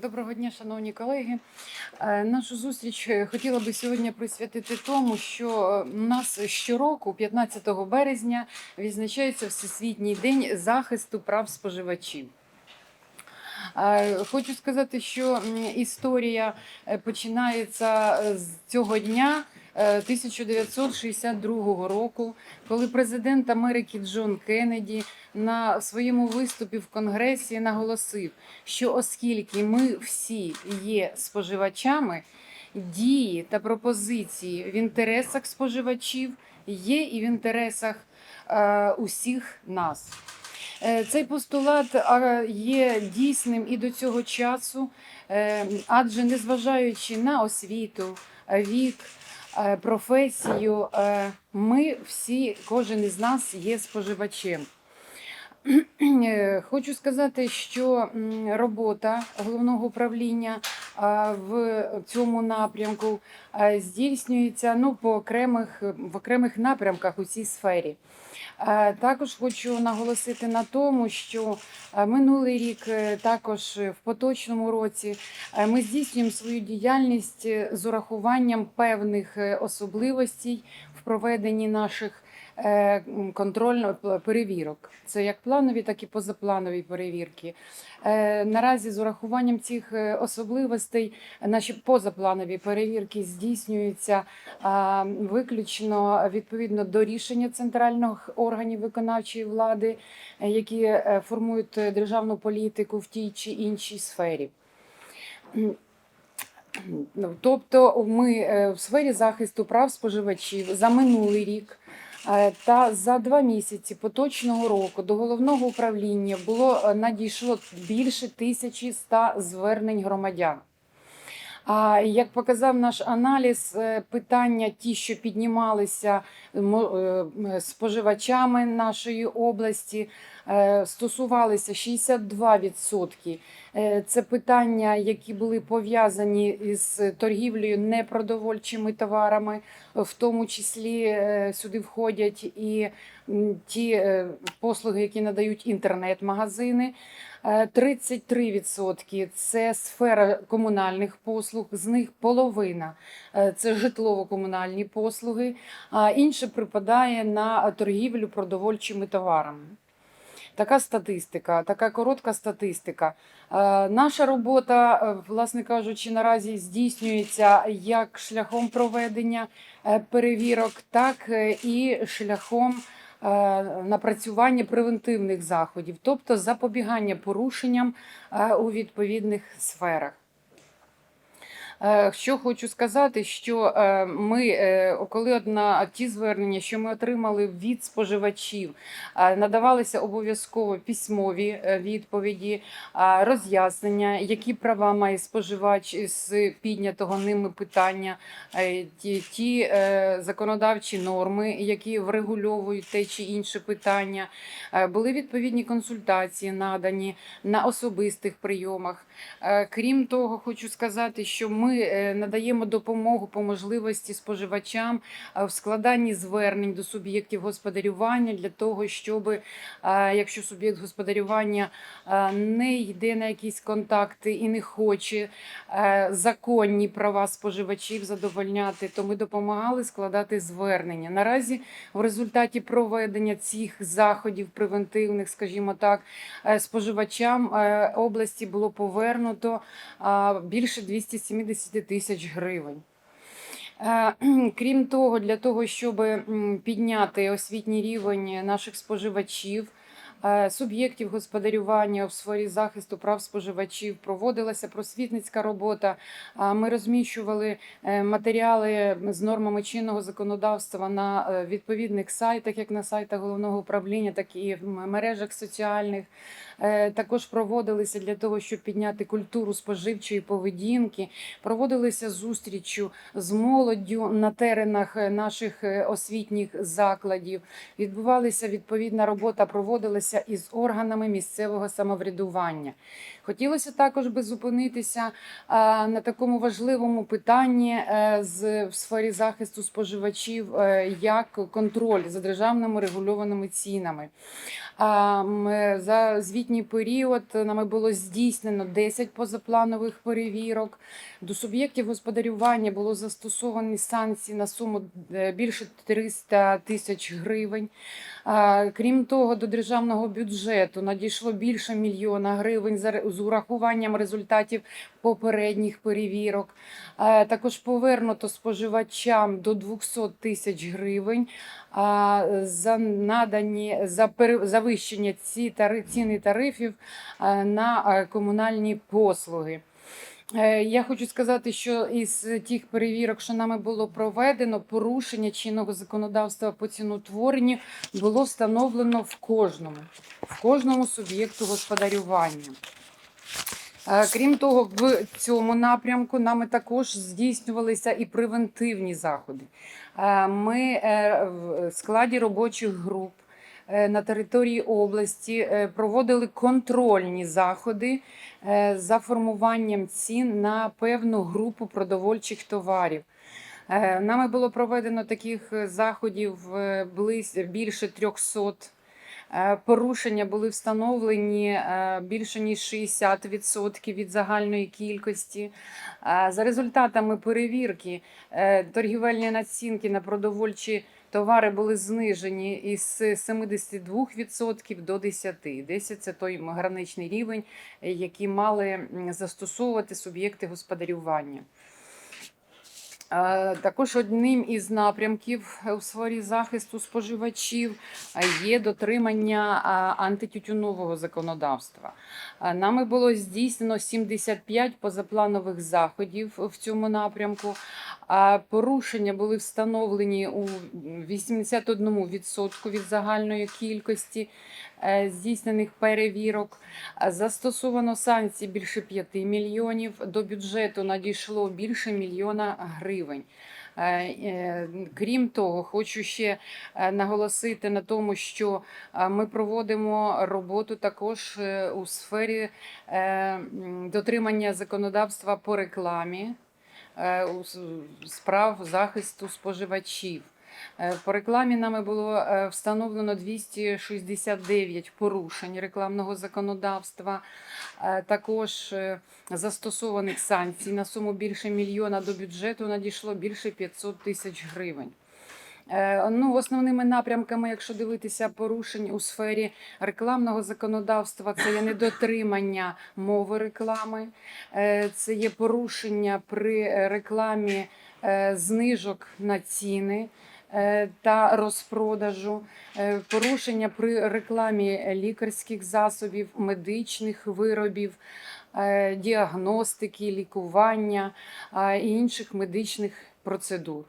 Доброго дня, шановні колеги. Е, Нашу зустріч е, хотіла би сьогодні присвятити тому, що е, у нас щороку, 15 березня, відзначається Всесвітній день захисту прав споживачів. Хочу сказати, що історія починається з цього дня. Е, 1962 року, коли президент Америки Джон Кеннеді на своєму виступі в Конгресі наголосив, що оскільки ми всі є споживачами, дії та пропозиції в інтересах споживачів є і в інтересах е, усіх нас. Е, Цей постулат є дійсним і до цього часу, е, адже незважаючи на освіту, е, вік, е, професію, е, ми всі, кожен із нас є споживачем. Е, Хочу сказати, що робота головного управління в цьому напрямку здійснюється ну, по окремих, в окремих напрямках у цій сфері. Також хочу наголосити на тому, що минулий рік, е, також в поточному році, ми здійснюємо свою діяльність е, з урахуванням певних е, особливостей проведенні наших е, контрольно перевірок. Це як планові, так і позапланові перевірки. Е, Наразі з урахуванням цих е, особливостей наші позапланові перевірки здійснюються виключно відповідно до рішення центральних органів виконавчої влади, які формують державну політику в тій чи іншій сфері. Ну, Тобто, ми е, в сфері захисту прав споживачів за минулий рік е, та за два місяці поточного року до головного управління було е, надійшло більше 1100 звернень громадян. А як показав наш аналіз, питання, ті, що піднімалися споживачами нашої області, стосувалися 62%. Е, Це питання, які були пов'язані із торгівлею непродовольчими товарами, в тому числі е, сюди входять і ті е, послуги, які надають інтернет-магазини. Е, 33% – це сфера комунальних послуг, з них половина е, це житлово-комунальні послуги, а інше припадає на торгівлю продовольчими товарами. Така статистика, така коротка статистика. Е, Наша робота, е, власне кажучи, наразі здійснюється як шляхом проведення е, перевірок, так і шляхом напрацювання превентивних заходів, тобто запобігання порушенням у відповідних сферах. Е, Що хочу сказати, що е, ми, е, коли одна ті звернення, що ми отримали від споживачів, надавалися обов'язково письмові відповіді, роз'яснення, які права має споживач з піднятого ними питання, ті, законодавчі норми, які врегульовують те чи інше питання. Були відповідні консультації надані на особистих прийомах. Крім того, хочу сказати, що ми е, надаємо допомогу по можливості споживачам е, в складанні звернень до суб'єктів господарювання для того, щоб, е, якщо суб'єкт господарювання не йде на якісь контакти і не хоче законні права споживачів задовольняти, то ми допомагали складати звернення. Наразі в результаті проведення цих заходів превентивних, скажімо так, споживачам області було повернуто більше 270 тисяч гривень. Е, Крім того, для того, щоб підняти освітній рівень наших споживачів, суб'єктів господарювання у сфері захисту прав споживачів проводилася просвітницька робота. Ми розміщували е, матеріали з нормами чинного законодавства на е, відповідних сайтах, як на сайтах головного управління, так і в мережах соціальних. Е, Також проводилися для того, щоб підняти культуру споживчої поведінки. Проводилися зустрічі з молоддю на теренах е, наших е, освітніх закладів. Відбувалася відповідна робота, проводилися співпраця із органами місцевого самоврядування. Хотілося також би зупинитися на такому важливому питанні е, з в сфері захисту споживачів, е, як контроль за державними регульованими цінами. М, За звітній період нами було здійснено 10 позапланових перевірок. До суб'єктів господарювання було застосовані санкції на суму е, більше 300 тисяч гривень. Крім того, до державного бюджету надійшло більше мільйона гривень з урахуванням результатів попередніх перевірок. Також повернуто споживачам до 200 тисяч гривень за надані за завищення ці тари, ціни тарифів на комунальні послуги. Е, Я хочу сказати, що із тих перевірок, що нами було проведено, порушення чинного законодавства по ціноутворенню було встановлено в кожному, в кожному суб'єкту господарювання. Е, Крім того, в цьому напрямку нами також здійснювалися і превентивні заходи. Е, Ми в складі робочих груп на території області е, проводили контрольні заходи е, за формуванням цін на певну групу продовольчих товарів. Е, Нами було проведено таких е, заходів е, більше 300. Е, Порушення були встановлені е, більше ніж 60% від загальної кількості. Е, За результатами перевірки е, торгівельні націнки на продовольчі товари були знижені із 72% до 10%. 10 – це той граничний рівень, е, який мали застосовувати суб'єкти господарювання. Е, Також одним із напрямків у сфері захисту споживачів е, є дотримання антитютюнового законодавства. Е, Нами було здійснено 75 позапланових заходів в цьому напрямку. А Порушення були встановлені у 81% від загальної кількості е, здійснених перевірок. Застосовано санкцій більше 5 мільйонів. До бюджету надійшло більше мільйона гривень. Е, е, Крім того, хочу ще наголосити на тому, що ми проводимо роботу також у сфері дотримання законодавства по рекламі справ захисту споживачів. Е, По рекламі нами було е, встановлено 269 порушень рекламного законодавства. Е, Також е, застосованих санкцій на суму більше мільйона до бюджету надійшло більше 500 тисяч гривень. Е, Ну, основними напрямками, якщо дивитися порушень у сфері рекламного законодавства, це є недотримання мови реклами, е, це є порушення при рекламі е, знижок на ціни та розпродажу, порушення при рекламі лікарських засобів, медичних виробів, діагностики, лікування і інших медичних процедур.